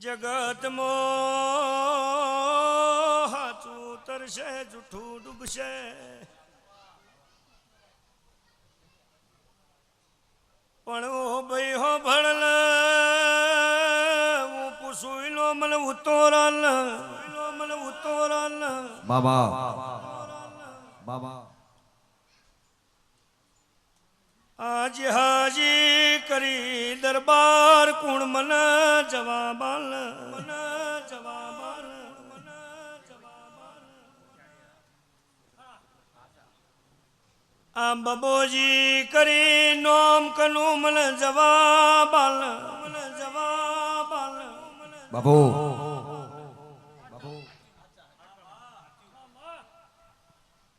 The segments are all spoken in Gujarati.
જગતમાં હાચું તરશે જૂઠું ડૂબશે. પણ ઓ ભાઈ હો ભણલ હું પૂછું લો મને ઉતોરલ મને ઉતોરલ બાબા બાબા. આજ હાજી કરી દરબાર કુણ મને જવાબ આ બબોજી કરી નોમ કનુ મન જવાબ મન જવાબ બાપુ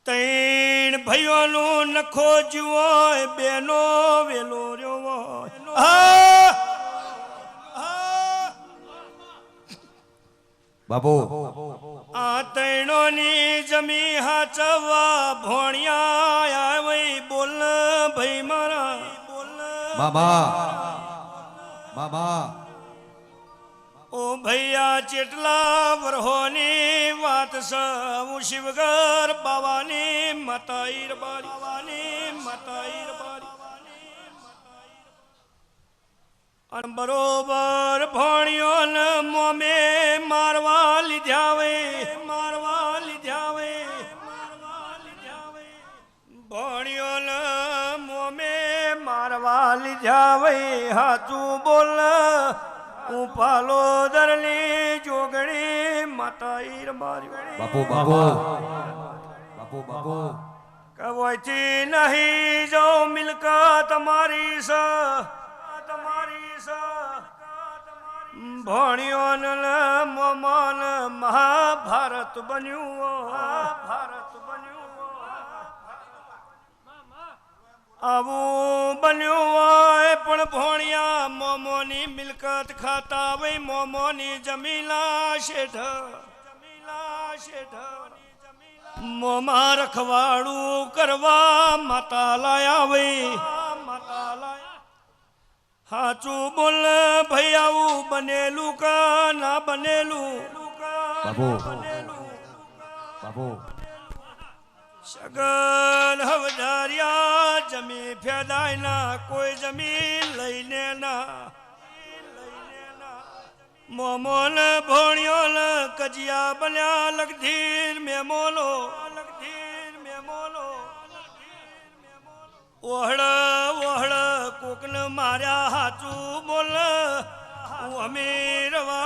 તૈણ ભાઈઓનું નખો જુઓ બેનો વેલો રહ્યો હોય. આ! તૈણોની જમી હાચવા ભોણિયા આવે બોલ ભાઈ મારા. બોલ બાબા બાબા. ઓ ભૈયા ચેટલા વરહોની વાત છે હું શિવગર બાવાની મતાઈર બાવાની મતાઈર બારી. બરોબર ભણ્યો ન મોમે મારવા લીધા ભણ્યો મોમે મારવા લીધા વે હાચું બોલ. હું પાલો દરલી જોગણી માતાઈર મારી બાપુ બાપુ. બાપુ બાપુ. કવચી નહીં જો મિલકત તમારી સ. તમારી સ ભણ્યો ને મોમન મહાભારત બન્યું. ભારત આવું બન્યું હોય પણ ભોણિયા મોમોની મિલકત ખાતા હોય મોમોની જમીલા શેઠ જમીલા શેઠ મોમાં રખવાડું કરવા માતા લાયા હોય. માતા લાયા હાચું બોલ ભાઈ આવું બનેલું કા ના બનેલું? બાપુ. બનેલું સગન હવધાર્યા જમી ફેદાય ના કોઈ જમીન લઈને ના. મોમોલ ભોણિયો ને કજિયા બન્યા લગધીર મેમોનો. લગધીર મેમોનો ઓહળ ઓહળ, કોકન માર્યા હાચું બોલ. હું અમીર વાળાની મતાઈર બારી